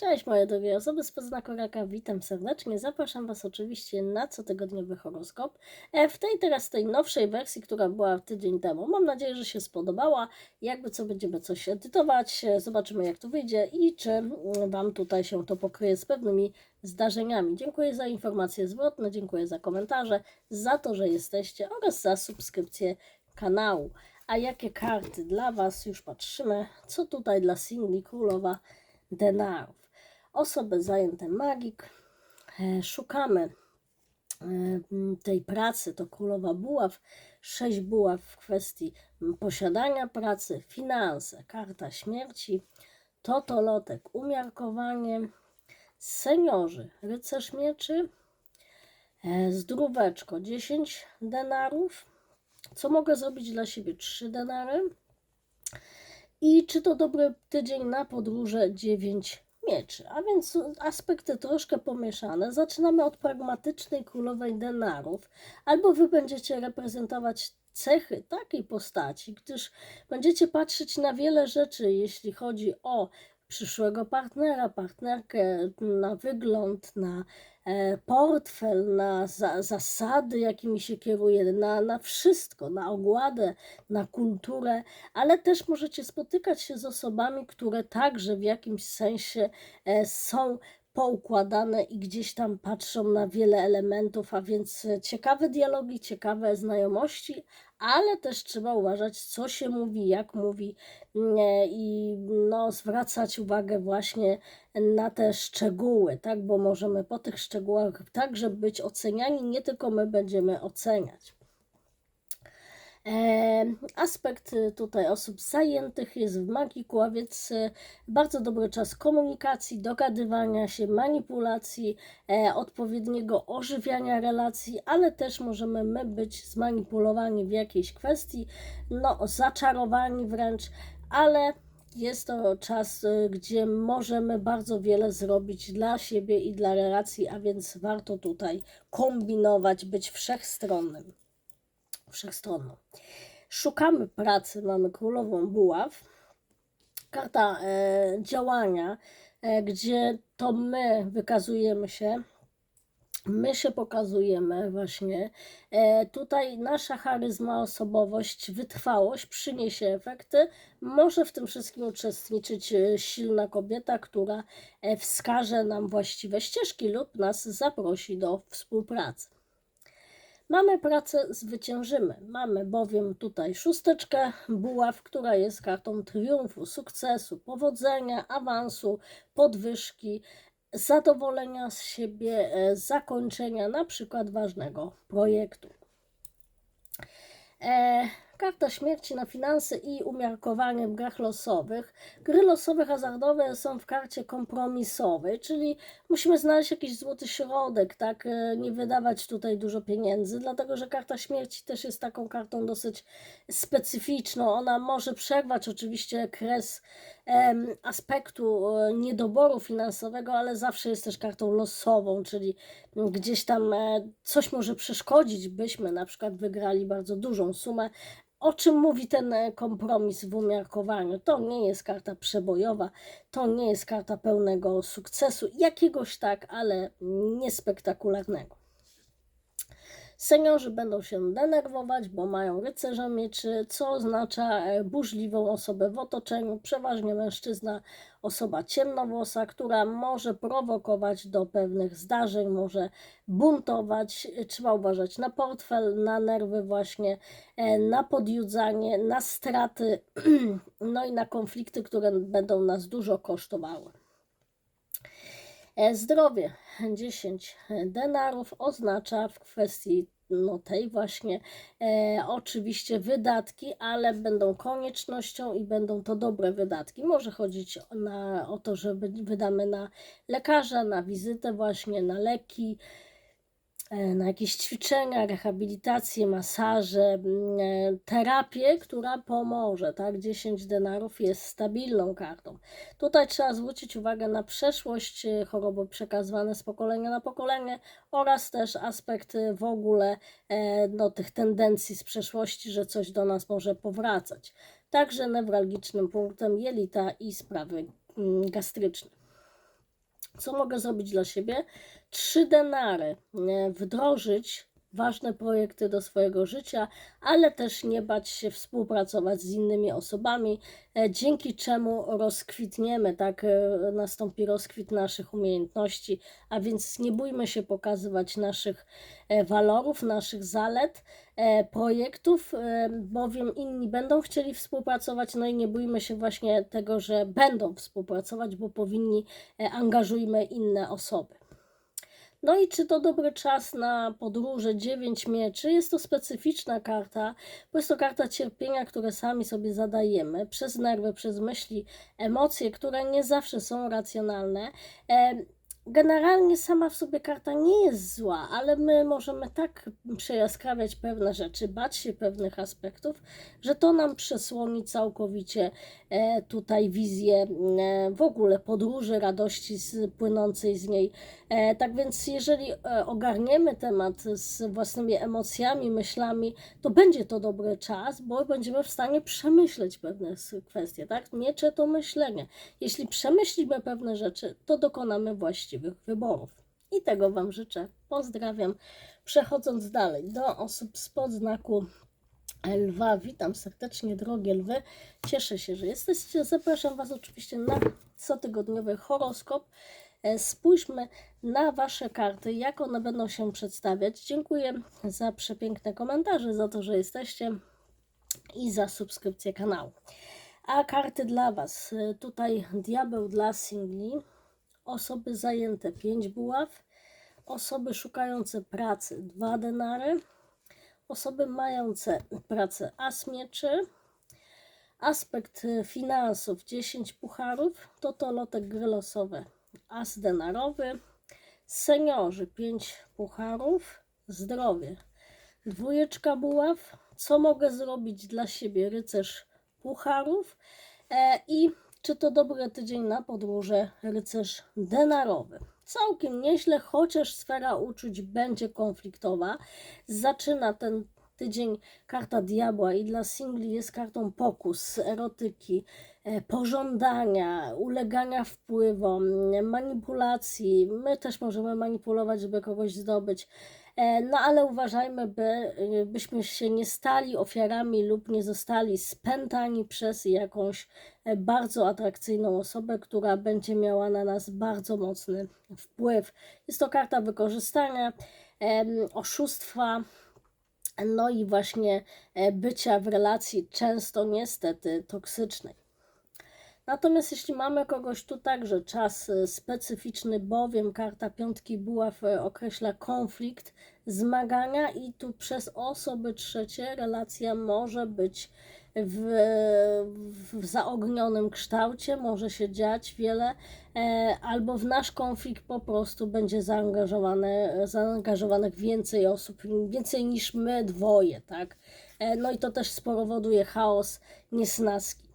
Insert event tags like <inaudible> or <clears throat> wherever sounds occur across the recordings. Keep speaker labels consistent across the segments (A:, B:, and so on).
A: Cześć moje drogie osoby z znaku raka, witam serdecznie. Zapraszam Was oczywiście na cotygodniowy horoskop. E, W tej teraz tej nowszej wersji, która była tydzień temu. Mam nadzieję, że się spodobała. Jakby co będziemy coś edytować, e, zobaczymy jak to wyjdzie i czy mm, Wam tutaj się to pokryje z pewnymi zdarzeniami. Dziękuję za informacje zwrotne, dziękuję za komentarze, za to, że jesteście oraz za subskrypcję kanału. A jakie karty dla Was? Już patrzymy. Co tutaj dla singli królowa denarów? Osoby zajęte magik. E, Szukamy e, tej pracy, to królowa buław, sześć buław w kwestii posiadania pracy, finanse, karta śmierci, totolotek, umiarkowanie, seniorzy, rycerz mieczy, e, zdróweczko 10 denarów, co mogę zrobić dla siebie? 3 denary. I czy to dobry tydzień na podróże? 9 mieczy, a więc aspekty troszkę pomieszane. Zaczynamy od pragmatycznej królowej denarów, albo wy będziecie reprezentować cechy takiej postaci, gdyż będziecie patrzeć na wiele rzeczy, jeśli chodzi o przyszłego partnera, partnerkę, na wygląd, na portfel, na za, zasady, jakimi się kieruje, na, na wszystko, na ogładę, na kulturę, ale też możecie spotykać się z osobami, które także w jakimś sensie e, są poukładane i gdzieś tam patrzą na wiele elementów, a więc ciekawe dialogi, ciekawe znajomości, ale też trzeba uważać, co się mówi, jak mówi mm, i no, zwracać uwagę właśnie na te szczegóły, tak, bo możemy po tych szczegółach także być oceniani, nie tylko my będziemy oceniać. Aspekt y, tutaj osób zajętych jest w magiku, a więc y, bardzo dobry czas komunikacji, dogadywania się, manipulacji, e, odpowiedniego ożywiania relacji, ale też możemy my być zmanipulowani w jakiejś kwestii, no zaczarowani wręcz, ale jest to czas, y, gdzie możemy bardzo wiele zrobić dla siebie i dla relacji, a więc warto tutaj kombinować, być wszechstronnym wszechstronną. Szukamy pracy, mamy królową buław. Karta e, działania, e, gdzie to my wykazujemy się, my się pokazujemy właśnie. E, tutaj nasza charyzma, osobowość, wytrwałość przyniesie efekty. Może w tym wszystkim uczestniczyć e, silna kobieta, która e, wskaże nam właściwe ścieżki lub nas zaprosi do współpracy. Mamy pracę, zwyciężymy. Mamy bowiem tutaj szósteczkę buław, która jest kartą triumfu, sukcesu, powodzenia, awansu, podwyżki, zadowolenia z siebie, e, zakończenia na przykład ważnego projektu. E, karta śmierci na finanse i umiarkowanie w grach losowych. Gry losowe hazardowe są w karcie kompromisowej, czyli musimy znaleźć jakiś złoty środek, tak? E, Nie wydawać tutaj dużo pieniędzy, dlatego że karta śmierci też jest taką kartą dosyć specyficzną. Ona może przerwać oczywiście kres em, aspektu e, niedoboru finansowego, ale zawsze jest też kartą losową, czyli gdzieś tam e, coś może przeszkodzić, byśmy na przykład wygrali bardzo dużą sumę. O czym mówi ten e, kompromis w umiarkowaniu? To nie jest karta przebojowa, to nie jest karta pełnego sukcesu, jakiegoś tak, ale niespektakularnego. Seniorzy będą się denerwować, bo mają rycerza mieczy, co oznacza e, burzliwą osobę w otoczeniu, przeważnie mężczyzna, osoba ciemnowłosa, która może prowokować do pewnych zdarzeń, może buntować. Trzeba uważać na portfel, na nerwy właśnie, e, na podjudzanie, na straty, <clears throat> no i na konflikty, które będą nas dużo kosztowały. E, Zdrowie 10 denarów oznacza w kwestii no tej właśnie e, oczywiście wydatki, ale będą koniecznością i będą to dobre wydatki. Może chodzić na, o to, że wy- wydamy na lekarza, na wizytę właśnie, na leki, na jakieś ćwiczenia, rehabilitację, masaże, e, terapię, która pomoże, tak? 10 denarów jest stabilną kartą. Tutaj trzeba zwrócić uwagę na przeszłość, e, choroby przekazywane z pokolenia na pokolenie oraz też aspekt w ogóle e, no, tych tendencji z przeszłości, że coś do nas może powracać. Także newralgicznym punktem jelita i sprawy gastryczne. Co mogę zrobić dla siebie? Trzy denary. Wdrożyć ważne projekty do swojego życia, ale też nie bać się współpracować z innymi osobami, e, dzięki czemu rozkwitniemy, tak e, nastąpi rozkwit naszych umiejętności, a więc nie bójmy się pokazywać naszych e, walorów, naszych zalet, projektów, bowiem inni będą chcieli współpracować, no i nie bójmy się właśnie tego, że będą współpracować, bo powinni, angażujmy inne osoby. No i czy to dobry czas na podróże 9 mieczy? Jest to specyficzna karta, bo jest to karta cierpienia, które sami sobie zadajemy przez nerwy, przez myśli, emocje, które nie zawsze są racjonalne. Generalnie sama w sobie karta nie jest zła, ale my możemy tak przejaskrawiać pewne rzeczy, bać się pewnych aspektów, że to nam przesłoni całkowicie e, tutaj wizję e, w ogóle podróży, radości z, płynącej z niej. E, tak więc, jeżeli ogarniemy temat z własnymi emocjami, myślami, to będzie to dobry czas, bo będziemy w stanie przemyśleć pewne kwestie. Tak? Miecze to myślenie. Jeśli przemyślimy pewne rzeczy, to dokonamy właściwych wyborów. I tego Wam życzę. Pozdrawiam. Przechodząc dalej do osób spod znaku Lwa, witam serdecznie, drogie lwy. Cieszę się, że jesteście. Zapraszam Was oczywiście na cotygodniowy horoskop. E, Spójrzmy na Wasze karty, jak one będą się przedstawiać. Dziękuję za przepiękne komentarze, za to, że jesteście i za subskrypcję kanału. A karty dla Was. E, Tutaj diabeł dla singli, osoby zajęte 5 buław, osoby szukające pracy 2 denary, osoby mające pracę as mieczy, aspekt finansów 10 pucharów, totolotek gry losowe as denarowy, seniorzy 5 pucharów, zdrowie dwójeczka buław, co mogę zrobić dla siebie rycerz pucharów e, i czy to dobry tydzień na podróże rycerz denarowy. Całkiem nieźle, chociaż sfera uczuć będzie konfliktowa. Zaczyna ten tydzień karta diabła i dla singli jest kartą pokus, erotyki, e, pożądania, ulegania wpływom, manipulacji. My też możemy manipulować, żeby kogoś zdobyć. E, No ale uważajmy, by, y, byśmy się nie stali ofiarami lub nie zostali spętani przez jakąś e, bardzo atrakcyjną osobę, która będzie miała na nas bardzo mocny wpływ. Jest to karta wykorzystania, oszustwa, no i właśnie e, bycia w relacji często niestety toksycznej. Natomiast jeśli mamy kogoś tu także czas e, specyficzny, bowiem karta piątki buław e, określa konflikt, zmagania i tu przez osoby trzecie relacja może być w, w zaognionym kształcie, może się dziać wiele, e, albo w nasz konflikt po prostu będzie zaangażowane, zaangażowanych więcej osób, więcej niż my dwoje, tak? E, no i to też spowoduje chaos, niesnaski.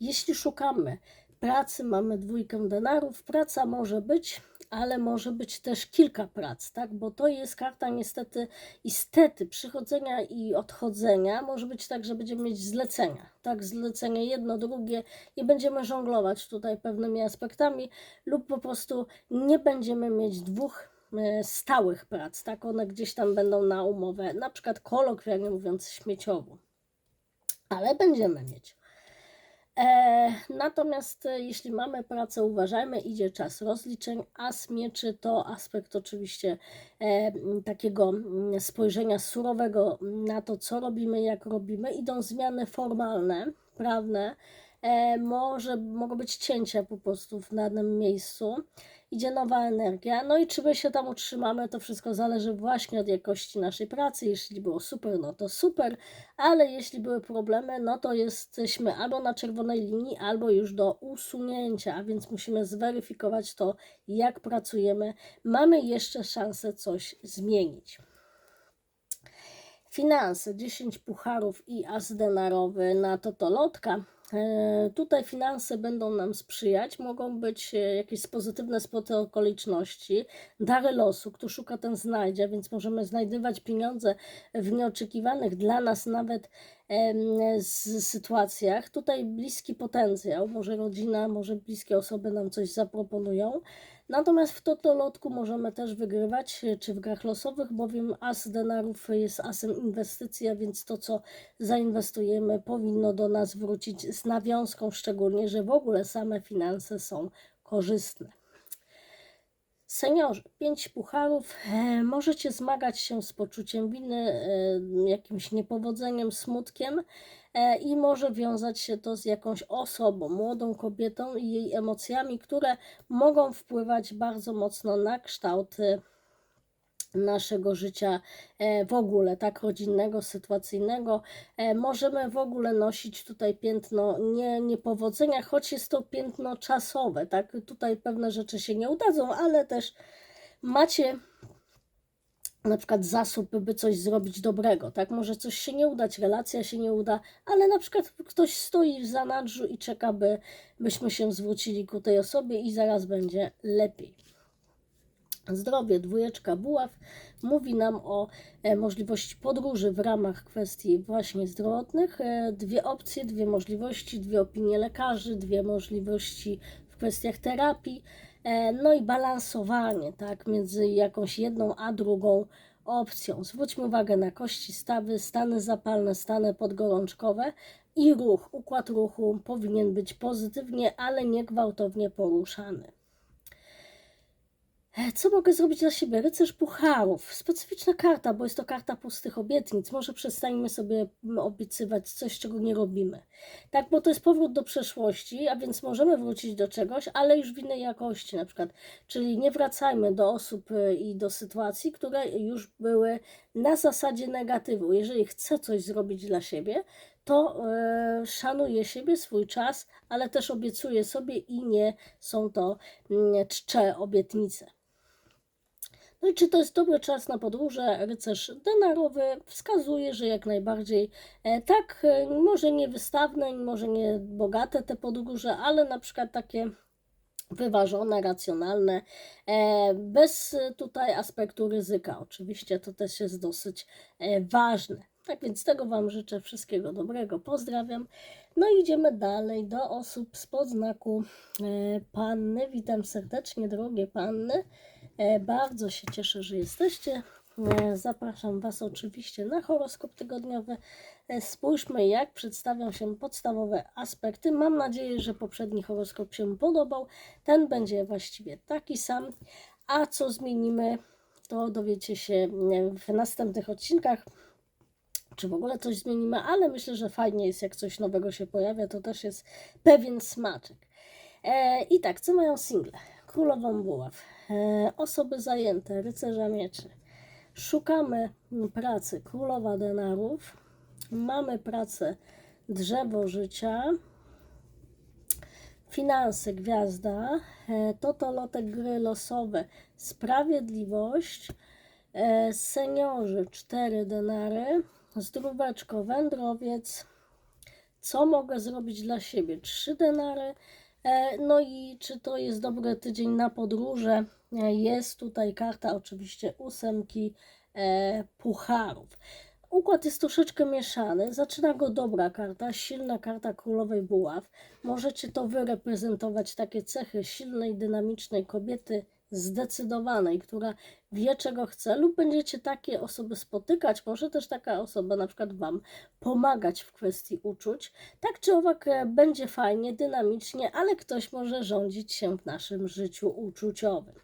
A: Jeśli szukamy pracy, mamy dwójkę denarów, praca może być, ale może być też kilka prac, tak? Bo to jest karta niestety istety przychodzenia i odchodzenia. Może być tak, że będziemy mieć zlecenia, tak? Zlecenie jedno, drugie i będziemy żonglować tutaj pewnymi aspektami lub po prostu nie będziemy mieć dwóch e, stałych prac, tak? One gdzieś tam będą na umowę, na przykład kolokwialnie mówiąc śmieciową. Ale będziemy mieć. E, natomiast e, jeśli mamy pracę, uważajmy, idzie czas rozliczeń. As mieczy to aspekt oczywiście e, takiego spojrzenia surowego na to, co robimy, jak robimy. Idą zmiany formalne, prawne. Może, mogą być cięcia po prostu w danym miejscu. Idzie nowa energia. No i czy my się tam utrzymamy, to wszystko zależy właśnie od jakości naszej pracy. Jeśli było super, no to super ale jeśli były problemy, no to jesteśmy albo na czerwonej linii, albo już do usunięcia, a więc musimy zweryfikować to, jak pracujemy. Mamy jeszcze szansę coś zmienić. Finanse, 10 pucharów i as denarowy na totolotka. E, Tutaj finanse będą nam sprzyjać, mogą być e, jakieś pozytywne spoty okoliczności, dary losu, kto szuka ten znajdzie, więc możemy znajdywać pieniądze w nieoczekiwanych dla nas nawet z sytuacjach. Tutaj bliski potencjał, może rodzina, może bliskie osoby nam coś zaproponują. Natomiast w totolotku możemy też wygrywać, e, czy w grach losowych, bowiem as denarów jest asem inwestycji, a więc to, co zainwestujemy, powinno do nas wrócić z nawiązką, szczególnie, że w ogóle same finanse są korzystne. Seniorzy, pięć pucharów. E, możecie zmagać się z poczuciem winy, e, jakimś niepowodzeniem, smutkiem e, i może wiązać się to z jakąś osobą, młodą kobietą i jej emocjami, które mogą wpływać bardzo mocno na kształt naszego życia e, w ogóle, tak rodzinnego, sytuacyjnego. E, Możemy w ogóle nosić tutaj piętno nie, niepowodzenia, choć jest to piętno czasowe, tak? Tutaj pewne rzeczy się nie udadzą, ale też macie na przykład zasób, by coś zrobić dobrego, tak? Może coś się nie udać, relacja się nie uda, ale na przykład ktoś stoi w zanadrzu i czeka, by, byśmy się zwrócili ku tej osobie i zaraz będzie lepiej. Zdrowie, dwójeczka buław mówi nam o e, możliwości podróży w ramach kwestii właśnie zdrowotnych. E, dwie opcje, dwie możliwości, dwie opinie lekarzy, dwie możliwości w kwestiach terapii, e, no i balansowanie tak, między jakąś jedną a drugą opcją. Zwróćmy uwagę na kości stawy, stany zapalne, stany podgorączkowe i ruch. Układ ruchu powinien być pozytywnie, ale nie gwałtownie poruszany. E, Co mogę zrobić dla siebie? Rycerz Pucharów. Specyficzna karta, bo jest to karta pustych obietnic. Może przestańmy sobie mm, obiecywać coś, czego nie robimy. Tak, bo to jest powrót do przeszłości, a więc możemy wrócić do czegoś, ale już w innej jakości na przykład. Czyli nie wracajmy do osób y, i do sytuacji, które już były na zasadzie negatywu. Jeżeli chcę coś zrobić dla siebie, to e, szanuję siebie, swój czas, ale też obiecuję sobie i nie są to mm, czcze obietnice. No czy to jest dobry czas na podróże? Rycerz denarowy wskazuje, że jak najbardziej e, tak, e, może nie wystawne, może nie bogate te podróże, ale na przykład takie wyważone, racjonalne, e, bez tutaj aspektu ryzyka. Oczywiście to też jest dosyć ważne. Tak więc tego Wam życzę wszystkiego dobrego. Pozdrawiam. No i idziemy dalej do osób spod znaku e, panny. Witam serdecznie, drogie panny. E, Bardzo się cieszę, że jesteście. E, Zapraszam Was oczywiście na horoskop tygodniowy. E, Spójrzmy, jak przedstawią się podstawowe aspekty. Mam nadzieję, że poprzedni horoskop się podobał. Ten będzie właściwie taki sam. A co zmienimy, to dowiecie się w następnych odcinkach czy w ogóle coś zmienimy, ale myślę, że fajnie jest, jak coś nowego się pojawia, to też jest pewien smaczek. I tak, co mają single? Królową Buław, osoby zajęte, rycerza mieczy. Szukamy pracy Królowa Denarów, mamy pracę Drzewo Życia, finanse Gwiazda, e, totolotek gry losowe Sprawiedliwość, e, seniorzy 4 denary, zdróweczko wędrowiec, co mogę zrobić dla siebie? Trzy denary. E, No i czy to jest dobry tydzień na podróże? E, Jest tutaj karta oczywiście ósemki e, pucharów. Układ jest troszeczkę mieszany. Zaczyna go dobra karta, silna karta królowej buław. Możecie to wy reprezentować takie cechy silnej, dynamicznej kobiety, zdecydowanej, która wie czego chce, lub będziecie takie osoby spotykać. Może też taka osoba na przykład Wam pomagać w kwestii uczuć. Tak czy owak e, będzie fajnie, dynamicznie, ale ktoś może rządzić się w naszym życiu uczuciowym.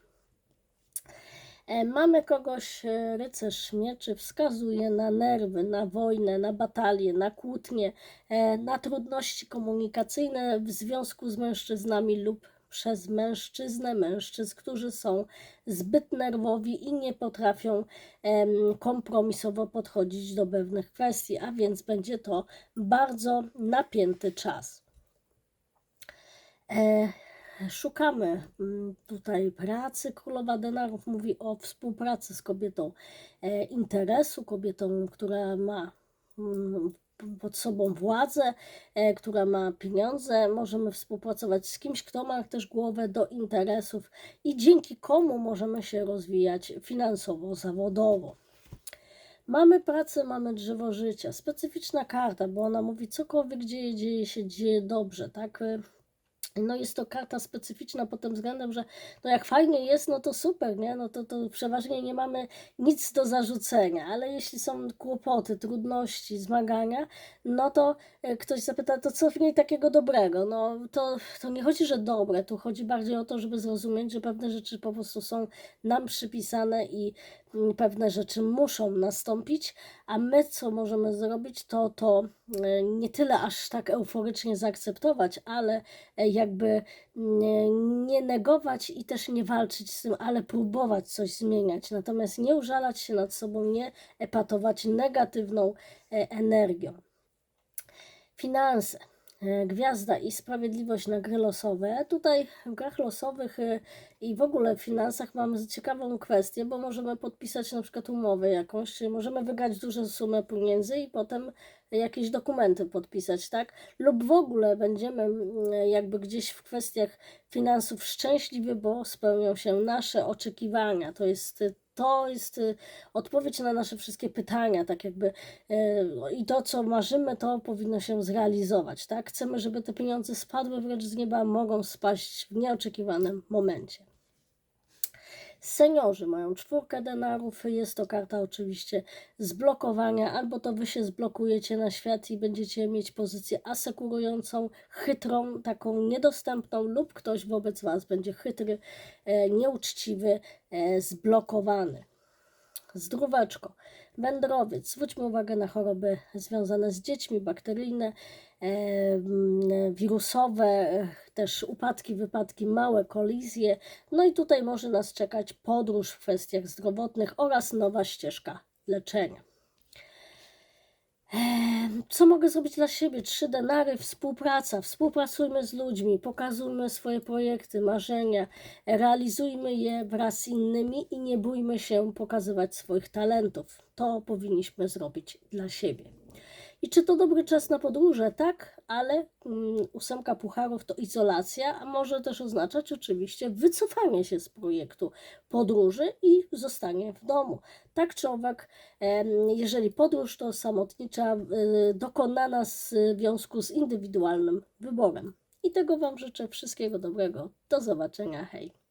A: E, Mamy kogoś, e, rycerz mieczy, wskazuje na nerwy, na wojnę, na batalię, na kłótnie, na trudności komunikacyjne w związku z mężczyznami lub przez mężczyznę, mężczyzn, którzy są zbyt nerwowi i nie potrafią kompromisowo podchodzić do pewnych kwestii, a więc będzie to bardzo napięty czas. E, Szukamy mm, tutaj pracy. Królowa Denarów mówi o współpracy z kobietą e, interesu, kobietą, która ma mm, pod sobą władzę, e, która ma pieniądze. Możemy współpracować z kimś, kto ma też głowę do interesów i dzięki komu możemy się rozwijać finansowo, zawodowo. Mamy pracę, mamy drzewo życia. Specyficzna karta, bo ona mówi, cokolwiek dzieje, dzieje się, dzieje dobrze, tak? No jest to karta specyficzna pod tym względem, że no jak fajnie jest, no to super, nie? No to, to przeważnie nie mamy nic do zarzucenia, ale jeśli są kłopoty, trudności, zmagania, no to e, ktoś zapyta, to co w niej takiego dobrego? No to, to nie chodzi, że dobre, tu chodzi bardziej o to, żeby zrozumieć, że pewne rzeczy po prostu są nam przypisane i pewne rzeczy muszą nastąpić, a my co możemy zrobić, to to e, nie tyle aż tak euforycznie zaakceptować, ale e, jakby nie, negować i też nie walczyć z tym, ale próbować coś zmieniać. Natomiast nie użalać się nad sobą, nie epatować negatywną e, energią. Finanse. E, Gwiazda i sprawiedliwość na gry losowe. Tutaj w grach losowych e, i w ogóle w finansach mamy ciekawą kwestię, bo możemy podpisać na przykład umowę jakąś, czyli możemy wygrać dużą sumę pieniędzy i potem jakieś dokumenty podpisać, tak? Lub w ogóle będziemy mm, jakby gdzieś w kwestiach finansów szczęśliwi, bo spełnią się nasze oczekiwania. To jest to jest y, odpowiedź na nasze wszystkie pytania, tak jakby y, i to, co marzymy, to powinno się zrealizować, tak? Chcemy, żeby te pieniądze spadły wręcz z nieba, mogą spaść w nieoczekiwanym momencie. Seniorzy mają czwórkę denarów, jest to karta oczywiście zblokowania, albo to wy się zblokujecie na świat i będziecie mieć pozycję asekurującą, chytrą, taką niedostępną, lub ktoś wobec was będzie chytry, e, nieuczciwy, e, zblokowany. Zdróweczko. Wędrowiec. Zwróćmy uwagę na choroby związane z dziećmi, bakteryjne, wirusowe, też upadki, wypadki, małe kolizje. No i tutaj może nas czekać podróż w kwestiach zdrowotnych oraz nowa ścieżka leczenia. Co mogę zrobić dla siebie? Trzy denary, współpraca. Współpracujmy z ludźmi, pokazujmy swoje projekty, marzenia, realizujmy je wraz z innymi i nie bójmy się pokazywać swoich talentów. To powinniśmy zrobić dla siebie. I czy to dobry czas na podróże? Tak, ale mm, ósemka pucharów to izolacja, a może też oznaczać oczywiście wycofanie się z projektu podróży i zostanie w domu. Tak czy owak, jeżeli podróż to samotnicza, y, dokonana w związku z indywidualnym wyborem. I tego Wam życzę wszystkiego dobrego. Do zobaczenia. Hej.